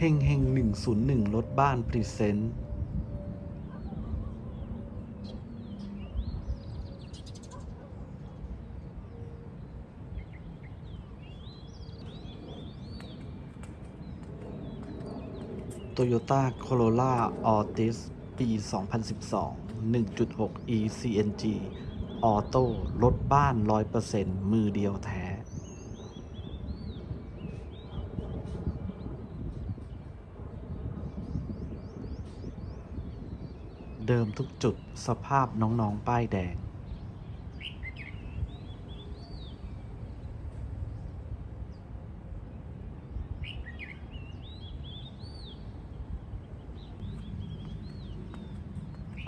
เฮงเฮงหนึ่งศูนย์หนึ่งรถบ้านพรีเซนต์โตโยต้าโคโรล่าออติสปี 2012 1.6 e CNG ออโต้รถบ้าน 100%มือเดียวแท้ เดิมทุกจุดสภาพน้อง ๆ ป้ายแดง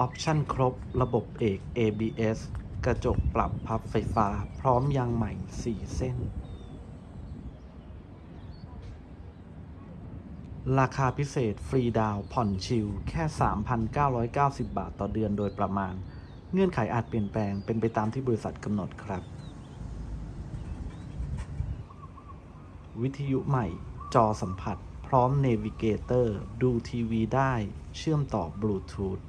ออปชั่นครบระบบเอก ABS กระจกปรับพับไฟฟ้าพร้อมยางใหม่ 4 เส้น ราคาพิเศษฟรีดาวน์ผ่อนชิลแค่ 3,990 บาทต่อเดือนโดยประมาณ เงื่อนไขอาจเปลี่ยนแปลงเป็นไปตามที่บริษัทกำหนดครับ วิทยุใหม่ จอสัมผัส พร้อมเนวิเกเตอร์ ดูทีวีได้ เชื่อมต่อบลูทูธ ภ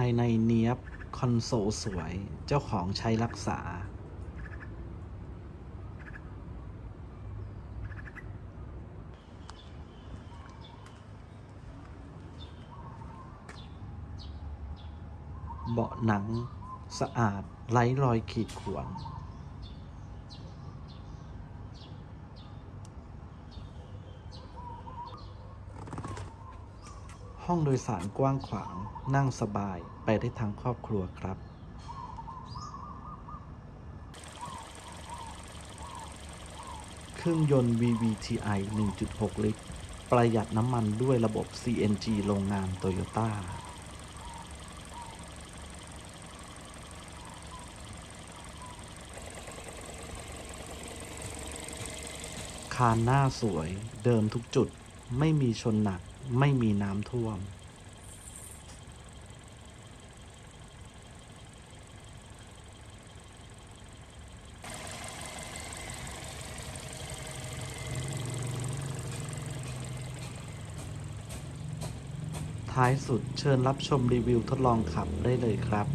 ายในเนียบ คอนโซลสวย เจ้าของใช้รักษา เบาะหนัง สะอาดไร้รอยขีดข่วน ห้องโดยสารกว้างขวาง นั่งสบายไปได้ทั้งครอบครัวครับ เครื่องยนต์ VVTi 1.6 ลิตร ประหยัดน้ำมันด้วยระบบ CNG โรงงานโตโยต้าคานหน้าสวยเดิมทุกจุดไม่มีชนหนัก ไม่มีน้ำท่วม ท้ายสุดเชิญรับชมรีวิวทดลองขับได้เลยครับ